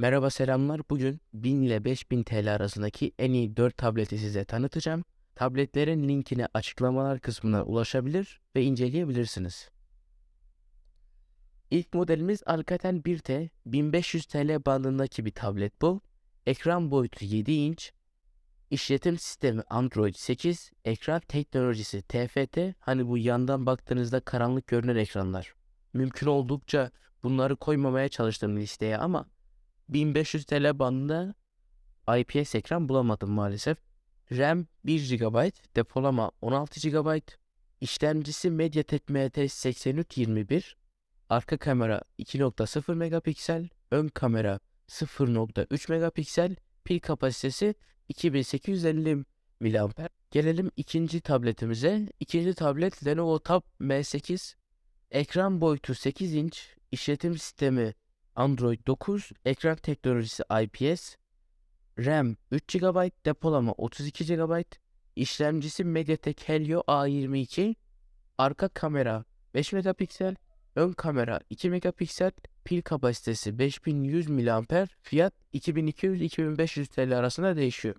Merhaba selamlar. Bugün 1000 ile 5000 TL arasındaki en iyi 4 tableti size tanıtacağım. Tabletlerin linkine açıklamalar kısmına ulaşabilir ve inceleyebilirsiniz. İlk modelimiz Alcatel 1T 1500 TL bandındaki bir tablet bu. Ekran boyutu 7 inç. İşletim sistemi Android 8, ekran teknolojisi TFT, hani bu yandan baktığınızda karanlık görünen ekranlar. Mümkün oldukça bunları koymamaya çalıştım listeye ama 1500 TL bandında IPS ekran bulamadım maalesef. RAM 1 GB, depolama 16 GB, işlemcisi MediaTek MT 8321, arka kamera 2.0 megapiksel, ön kamera 0.3 megapiksel, pil kapasitesi 2850 mAh. Gelelim ikinci tabletimize. İkinci tablet Lenovo Tab M8. Ekran boyutu 8 inç, işletim sistemi Android 9, ekran teknolojisi IPS, RAM 3 GB, depolama 32 GB, işlemcisi MediaTek Helio A22, arka kamera 5 megapiksel, ön kamera 2 megapiksel, pil kapasitesi 5100 mAh, fiyat 2200-2500 TL arasında değişiyor.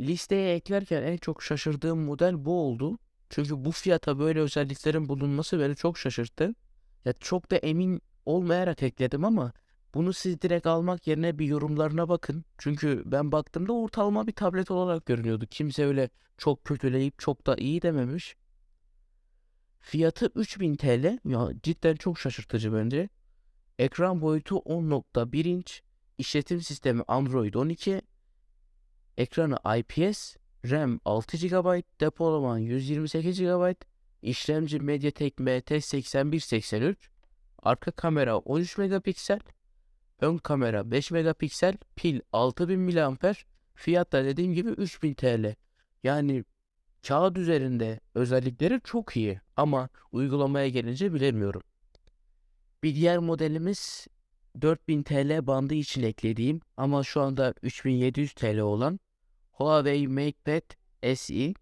Listeye eklerken en çok şaşırdığım model bu oldu. Çünkü bu fiyata böyle özelliklerin bulunması beni çok şaşırttı. Ya çok da emin olmayarak ekledim ama bunu siz direkt almak yerine bir yorumlarına bakın. Çünkü ben baktığımda ortalama bir tablet olarak görünüyordu. Kimse öyle çok kötüleyip çok da iyi dememiş. Fiyatı 3000 TL. Ya cidden çok şaşırtıcı bence. Ekran boyutu 10.1 inç. İşletim sistemi Android 12. Ekranı IPS. RAM 6 GB. Depolama 128 GB. İşlemci MediaTek MT8183. Arka kamera 13 megapiksel. Ön kamera 5 megapiksel. Pil 6000 mAh. Fiyat da dediğim gibi 3000 TL. Yani kağıt üzerinde özellikleri çok iyi ama uygulamaya gelince bilemiyorum. Bir diğer modelimiz 4000 TL bandı için eklediğim ama şu anda 3700 TL olan Huawei MatePad SE.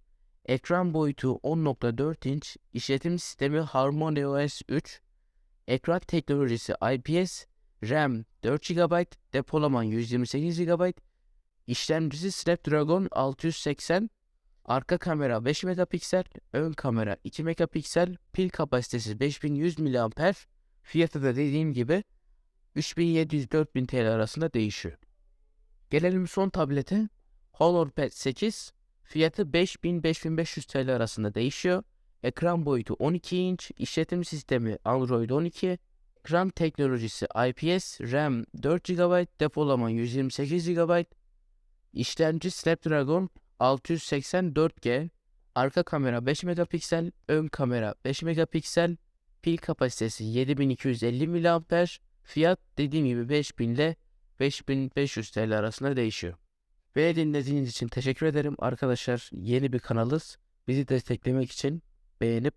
Ekran boyutu 10.4 inç, işletim sistemi HarmonyOS 3, ekran teknolojisi IPS, RAM 4 GB, depolama 128 GB, işlemcisi Snapdragon 680, arka kamera 5 megapiksel, ön kamera 2 megapiksel, pil kapasitesi 5100 mAh, fiyatı da dediğim gibi 3700-4000 TL arasında değişiyor. Gelelim son tablete. HolorPad 8 fiyatı 5000-5500 TL arasında değişiyor. Ekran boyutu 12 inç, işletim sistemi Android 12, ekran teknolojisi IPS, RAM 4 GB, depolama 128 GB, işlemci Snapdragon 684G, arka kamera 5 megapiksel, ön kamera 5 megapiksel, pil kapasitesi 7250 mAh, fiyat dediğim gibi 5000 ile 5500 TL arasında değişiyor. Beni dinlediğiniz için teşekkür ederim arkadaşlar. Yeni bir kanalız. Bizi desteklemek için beğenip